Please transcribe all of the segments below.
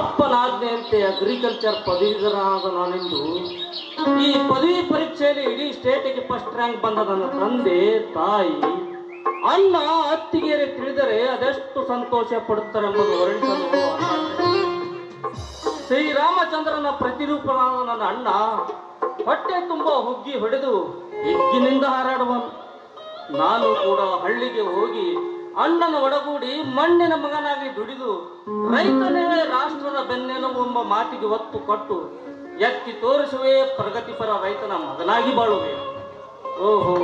ಅಪ್ಪನಾಜ್ಞೆಯಂತೆ agriculture ಪದವೀಧರನಾದ ನಾನೆಂದು ಈ ಪದವಿ ಪರೀಕ್ಷೆಯಲ್ಲಿ ಇಡೀ ಸ್ಟೇಟಿಗೆ ಫಸ್ಟ್ ರ್ಯಾಂಕ್ ಬಂದ ನನ್ನ ತಂದೆ ತಾಯಿ ಅಣ್ಣ ಅತ್ತಿಗೆರೆ ತಿಳಿದರೆ ಅದೆಷ್ಟು ಸಂತೋಷ ಪಡುತ್ತಾರೆ ಎಂಬುದು. ಶ್ರೀರಾಮಚಂದ್ರನ ಪ್ರತಿರೂಪನಾದ ನನ್ನ ಅಣ್ಣ ಹೊಟ್ಟೆ ತುಂಬ ಹುಗ್ಗಿ ಹೊಡೆದು ಹಿಗ್ಗಿನಿಂದ ಹಾರಾಡುವನು ನಾನು ಕೂಡ ಹಳ್ಳಿಗೆ ಹೋಗಿ ಅಣ್ಣನ ಒಡಗೂಡಿ ಮಣ್ಣಿನ ಮಗನಾಗಿ ದುಡಿದು ರೈತನೇ ರಾಷ್ಟ್ರದ ಬೆನ್ನೆಲುಬು ಎಂಬ ಮಾತಿಗೆ ಒತ್ತು ಕೊಟ್ಟು ಎತ್ತಿ ತೋರಿಸುವೆ ಪ್ರಗತಿಪರ ರೈತನ ಮಗನಾಗಿ ಬಾಳುವೆ. ಓಹೋ.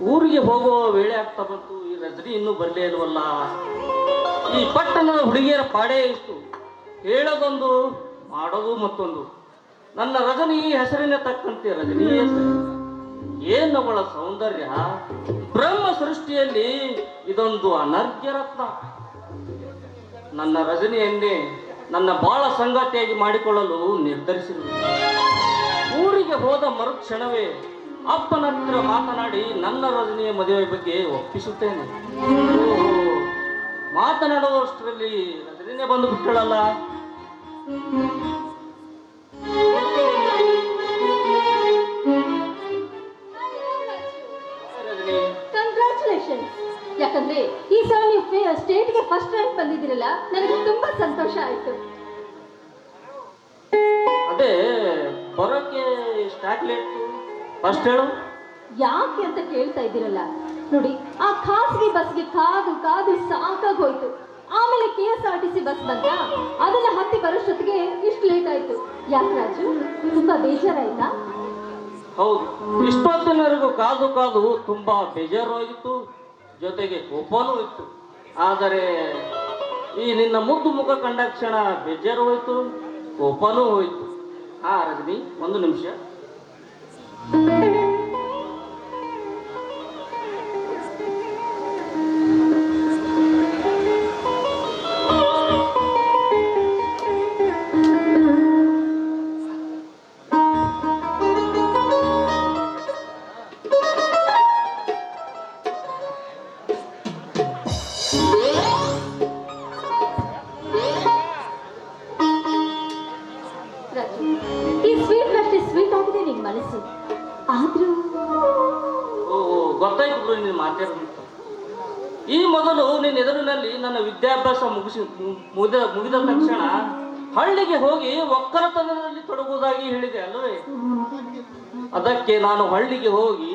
ಊರಿಗೆ ಹೋಗುವ ವೇಳೆ ಆಗ್ತಾ ಬಂತು, ಈ ರಜನಿ ಇನ್ನೂ ಬರಲೇ ಇಲ್ವಲ್ಲ? ಈ ಪಟ್ಟಣದ ಹುಡುಗಿಯರ ಪಾಡೇ ಇಷ್ಟು ಹೇಳೋದೊಂದು, ಮಾಡೋದು ಮತ್ತೊಂದು. ನನ್ನ ರಜನಿ ಹೆಸರಿನ ತಕ್ಕಂತೆ ರಜನಿ ಹೆಸರು ಏನವಳ ಸೌಂದರ್ಯ? ಬ್ರಹ್ಮ ಸೃಷ್ಟಿಯಲ್ಲಿ ಇದೊಂದು ಅನರ್ಘ್ಯ ರತ್ನ ನನ್ನ ರಜನಿಯನ್ನೇ ನನ್ನ ಬಾಳ ಸಂಗತಿಯಾಗಿ ಮಾಡಿಕೊಳ್ಳಲು ನಿರ್ಧರಿಸಿದರು ಊರಿಗೆ ಹೋದ ಮರುಕ್ಷಣವೇ ಅಪ್ಪನ ಹತ್ತಿರ ಮಾತನಾಡಿ ನನ್ನ ರಜನಿಯ ಮದುವೆ ಬಗ್ಗೆ ಒಪ್ಪಿಸುತ್ತೇನೆ. ಮಾತನಾಡುವಷ್ಟರಲ್ಲಿ ರಜನಿನೇ ಬಂದು ಬಿಟ್ಟಳಲ್ಲ? ಕಂಗ್ರ್ಯಾಚುಲೇಷನ್ ಯಾಕಂದ್ರೆ ಈ ಸಲ ನೀವು ಸ್ಟೇಟ್ಗೆ ಫಸ್ಟ್ ರ್ಯಾಂಕ್ ಬಂದಿದ್ದೀರಲ್ಲ ನನಗೆ ತುಂಬಾ ಸಂತೋಷ ಆಯ್ತು. ಅದೇ ಬರೋಕ್ಕೆ ಸ್ಟಾಕ್ಲೇಟ್ ಫಸ್ಟ್ ಹೇಳು. ಯಾಕೆ ಅಂತ ಕೇಳ್ತಾ ಇದ್ದೀರಲ್ಲ? ನೋಡಿ ಆ ಖಾಸಗಿ ಬಸ್ಗೆ ಕಾದು ಕಾದು ಸಾಕಾಗಿ ಹೋಯ್ತು ಆಮೇಲೆ K S R T C bus ಬಂತ? ಅದನ್ನ ಹತ್ತಿ ಬರೋಷ್ಟೊತ್ತಿಗೆ ಇಷ್ಟು ಲೇಟ್ ಆಯ್ತು. ಯಾಕೆ ರಾಜು? ತುಂಬಾ ಬೇಜಾರಾಯ್ತಾ? ಹೌದು. ಇಷ್ಟೊತ್ತಿನವರೆಗೂ ಕಾದು ಕಾದು ತುಂಬಾ ಬೇಜಾರು ಆಗಿತ್ತು ಜೊತೆಗೆ ಕೋಪನೂ ಇತ್ತು. ಆದರೆ ಈ ನಿನ್ನ ಮುದ್ದು ಮುಖ ಕಂಡ ಕ್ಷಣ ಬೇಜಾರು ಹೋಯ್ತು, ಕೋಪನೂ ಹೋಯ್ತು. ಆ, ರಜನಿ, ಒಂದು ನಿಮಿಷ. ಈ ಸ್ವೀಟ್ ಅಷ್ಟೇ ಸ್ವೀಟ್ ಆಗಿದೆ, ನಿನ್ ಮನಸ್ಸು. ಆದ್ರೂ ಗೊತ್ತಾಯ್ತು ನೀನು ಮಾತಾಡೋದು ಈ ಮೊದಲು ನಿನ್ನ ಎದುರಿನಲ್ಲಿ ನನ್ನ ವಿದ್ಯಾಭ್ಯಾಸ ಮುಗಿಸಿ ಮುಗಿದ ಮುಗಿದ ತಕ್ಷಣ ಹಳ್ಳಿಗೆ ಹೋಗಿ ಒಕ್ಕಲತನದಲ್ಲಿ ತೊಡಗುವುದಾಗಿ ಹೇಳಿದೆ ಅಲ್ಲವೇ? ಅದಕ್ಕೆ ನಾನು ಹಳ್ಳಿಗೆ ಹೋಗಿ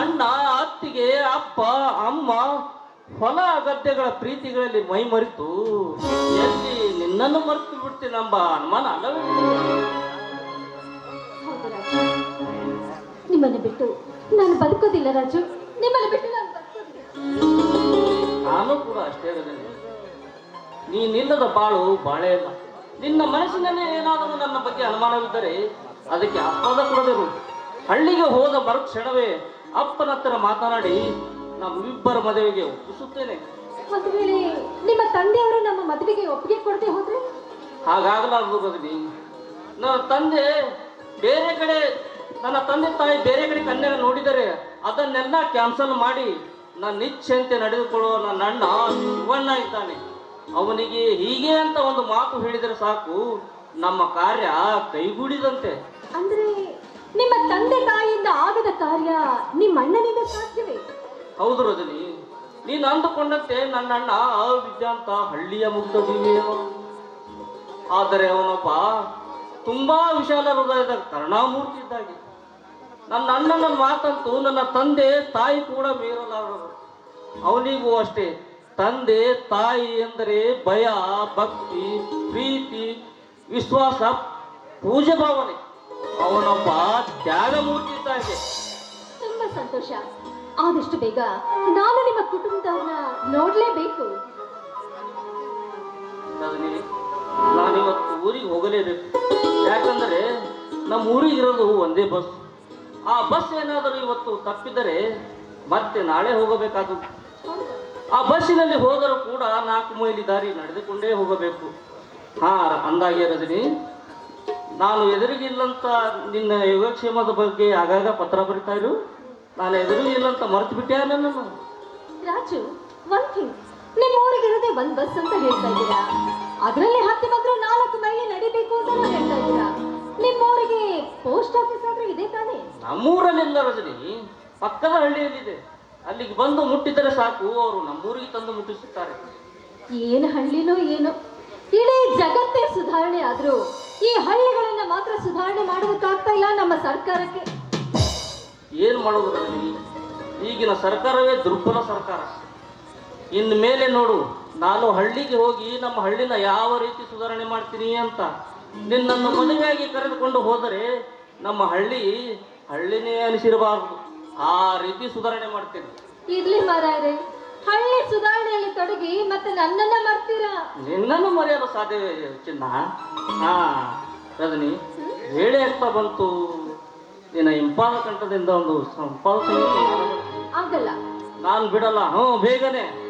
ಅಣ್ಣ, ಅತ್ತಿಗೆ ಅಪ್ಪ, ಅಮ್ಮ ಹೊಲ ಗದ್ದೆಗಳ ಪ್ರೀತಿಗಳಲ್ಲಿ ಮೈ ಮರೆತು ಎಲ್ಲಿ ನಿನ್ನನ್ನು ಮರೆತು ಬಿಡ್ತೀನಂಬ ಅನುಮಾನ ಅಲ್ಲವೇ? ನಿಮ್ಮನ್ನು ಬಿಟ್ಟು ನಾನು ಬದುಕೋದಿಲ್ಲ ರಾಜು. ನಿಮ್ಮನ್ನು ಬಿಟ್ಟು ನಾನು ನಾನು ಕೂಡ ಅಷ್ಟೇ ನೀನಿಲ್ಲದ ಬಾಳು ಬಾಳೆ ಇಲ್ಲ ನಿನ್ನ ಮನಸ್ಸಿನಲ್ಲೇ ಏನಾದರೂ ನನ್ನ ಬಗ್ಗೆ ಅನುಮಾನವಿದ್ದರೆ ಅದಕ್ಕೆ ಅಪವಾದ ಕೊಡದಿರು ಹಳ್ಳಿಗೆ ಹೋದ ಮರುಕ್ಷಣವೇ ಅಪ್ಪನ ಹತ್ತಿರ ಮಾತನಾಡಿ ನಮ್ಮಿಬ್ಬರ ಮದುವೆಗೆ ಒಪ್ಪಿಸುತ್ತೇನೆ. ಒಂದು ವೇಳೆ ನಿಮ್ಮ ತಂದೆಯವರು ನಮ್ಮ ಮದುವೆಗೆ ಒಪ್ಪಿಗೆ ಕೊಡದೆ ಹೋದ್ರೆ? ಹಾಗಾಗಲಾರದು ಗಗನಿ ನನ್ನ ತಂದೆ ಬೇರೆ ಕಡೆ ನನ್ನ ತಂದೆ ತಾಯಿ ಬೇರೆ ಕಡೆ ಕನ್ಯಾಗ ನೋಡಿದರೆ ಅದನ್ನೆಲ್ಲ ಕ್ಯಾನ್ಸಲ್ ಮಾಡಿ ನನ್ನ ಇಚ್ಛೆಯಂತೆ ನಡೆದುಕೊಳ್ಳುವ ನನ್ನ ಅಣ್ಣ ಶಿವಣ್ಣ ಇದ್ದಾನೆ. ಅವನಿಗೆ ಹೀಗೆ ಅಂತ ಒಂದು ಮಾತು ಹೇಳಿದರೆ ಸಾಕು ನಮ್ಮ ಕಾರ್ಯ ಕೈಗೂಡಿದಂತೆ. ಅಂದ್ರೆ ನಿಮ್ಮ ತಂದೆ ತಾಯಿಯಿಂದ ಆಗದ ಕಾರ್ಯ ನಿಮ್ಮ ಅಣ್ಣನಿಂದ ಸಾಧ್ಯವೇ? ಹೌದು ರಜನಿ, ನೀನು ಅಂದುಕೊಂಡಂತೆ ನನ್ನ ಅಣ್ಣ ವಿದ್ಯಾಂತ ಹಳ್ಳಿಯ ಮುಕ್ತ ಜೀವಿಯೋ ಆದರೆ ಅವನೊಬ್ಬ ತುಂಬಾ ವಿಶಾಲ ಹೃದಯದ ಕರುಣಾಮೂರ್ತಿ ಇದ್ದಾಗೆ ನನ್ನ ಅಣ್ಣನ ಮಾತಂತೂ ನನ್ನ ತಂದೆ ತಾಯಿ ಕೂಡ ಮೀರಲಾರರು. ಅವನಿಗೂ ಅಷ್ಟೇ, ತಂದೆ ತಾಯಿ ಎಂದರೆ ಭಯ, ಭಕ್ತಿ, ಪ್ರೀತಿ, ವಿಶ್ವಾಸ ಪೂಜೆ ಭಾವನೆ. ಅವನೊಬ್ಬ ತ್ಯಾಗಮೂರ್ತಿ ಇದ್ದಾಗೆ ತುಂಬಾ ಸಂತೋಷ. ಆದಷ್ಟು ಬೇಗ ನಾನು ನಿಮ್ಮ ಕುಟುಂಬದವ್ರನ್ನ ನೋಡ್ಲೇಬೇಕು. ನಾನಿವತ್ತು ಊರಿಗೆ ಹೋಗಲೇಬೇಕು. ಯಾಕಂದರೆ ನಮ್ಮ ಊರಿಗೆ ಇರೋದು ಒಂದೇ ಬಸ್. ಆ ಬಸ್ ಏನಾದರೂ ಇವತ್ತು ತಪ್ಪಿದರೆ ಮತ್ತೆ ನಾಳೆ ಹೋಗಬೇಕಾದ ಆ ಬಸ್ಸಿನಲ್ಲಿ ಹೋದರೂ ಕೂಡ ನಾಲ್ಕು ಮೈಲಿ ದಾರಿ ನಡೆದುಕೊಂಡೇ ಹೋಗಬೇಕು. ಹಾ, ಅಂದಾಗೆ ರಜನಿ, ನಾನು ಎದುರಿಗಿಲ್ಲಂತ ನಿನ್ನ ಯೋಗಕ್ಷೇಮದ ಬಗ್ಗೆ ಆಗಾಗ ಪತ್ರ ಬರಿತಾ ಇರು. ನಾನು ಎದುರಿಗಿಲ್ಲಂತ ಮರೆತು ಬಿಟ್ಟೆ ನನ್ನ ರಾಜು ಒನ್ ಥಿಂಗ್ ನಿಮ್ಮ ಊರಿಗೆ ಇರೋದೇ ಒಂದ್ ಬಸ್ ಅಂತ ಹೇಳ್ತಾ ಇದ್ದೀರಾ? ಅದರಲ್ಲಿ ಹತ್ತಿ ಬಂದ್ರೆ ನಾಲ್ಕು ಮೈಲಿ ನಡಿಬೇಕು ಅಂತ ಹೇಳ್ತಾ ಇದ್ದೀರಾ? ನಿಮ್ಮ ಊರಿಗೆ ಪೋಸ್ಟ್ ಆಫೀಸ್ ಆದ್ರೆ ಇದೆ ತಾನೇ? ನಮ್ಮೂರಲ್ಲಿಲ್ಲ ರಜನಿ. ಪಕ್ಕದ ಹಳ್ಳಿಯಲ್ಲಿದೆ. ಅಲ್ಲಿಗೆ ಬಂದು ಮುಟ್ಟಿದರೆ ಸಾಕು. ಅವರು ನಮ್ಮೂರಿಗೆ ತಂದು ಮುಟ್ಟಿಸುತ್ತಾರೆ. ಏನು ಹಳ್ಳಿನೋ ಏನೋ. ಇಡೀ ಜಗತ್ತೇ ಸುಧಾರಣೆ ಆದ್ರೂ ಈ ಹಳ್ಳಿಗಳನ್ನ ಮಾತ್ರ ಸುಧಾರಣೆ ಮಾಡೋದಕ್ಕಾಗ್ತಾ ಇಲ್ಲ ನಮ್ಮ ಸರ್ಕಾರಕ್ಕೆ. ಏನು ಮಾಡೋದು? ರಜನಿ ಈಗಿನ ಸರ್ಕಾರವೇ ದುರ್ಬಲ ಸರ್ಕಾರ. ಇನ್ನು ಮೇಲೆ ನೋಡು ನಾನು ಹಳ್ಳಿಗೆ ಹೋಗಿ ನಮ್ಮ ಹಳ್ಳಿನ ಯಾವ ರೀತಿ ಸುಧಾರಣೆ ಮಾಡ್ತೀನಿ ಅಂತ. ನಿನ್ನನ್ನು ಮನೆಗಾಗಿ ಕರೆದುಕೊಂಡು ಹೋದರೆ ನಮ್ಮ ಹಳ್ಳಿ ಹಳ್ಳಿನೇ ಅನಿಸಿರಬಾರದು. ಆ ರೀತಿ ಸುಧಾರಣೆ ಮಾಡ್ತೀನಿ. ಇರ್ಲಿ ಮಾರಾಯರೆ ಹಳ್ಳಿ ಸುಧಾರಣೆಯಲ್ಲಿ ತೊಡಗಿ ಮತ್ತೆ ನನ್ನನ್ನ ಮರ್ತೀರಾ? ನಿನ್ನನ್ನು ಮರೆಯಲು ಸಾಧ್ಯವೇ ಚಿನ್ನ? ಹಾ ರಜನಿ ಹೇಳಿ ಅಂತ ಬಂತು. ನಿನ್ನ ಇಂಪಾಲ ಕಂಠದಿಂದ ಒಂದು ಸಂಪಾಲ ಆಗಲ್ಲ ನಾನು ಬಿಡಲ್ಲ. ಹ್ಞೂ ಬೇಗನೆ.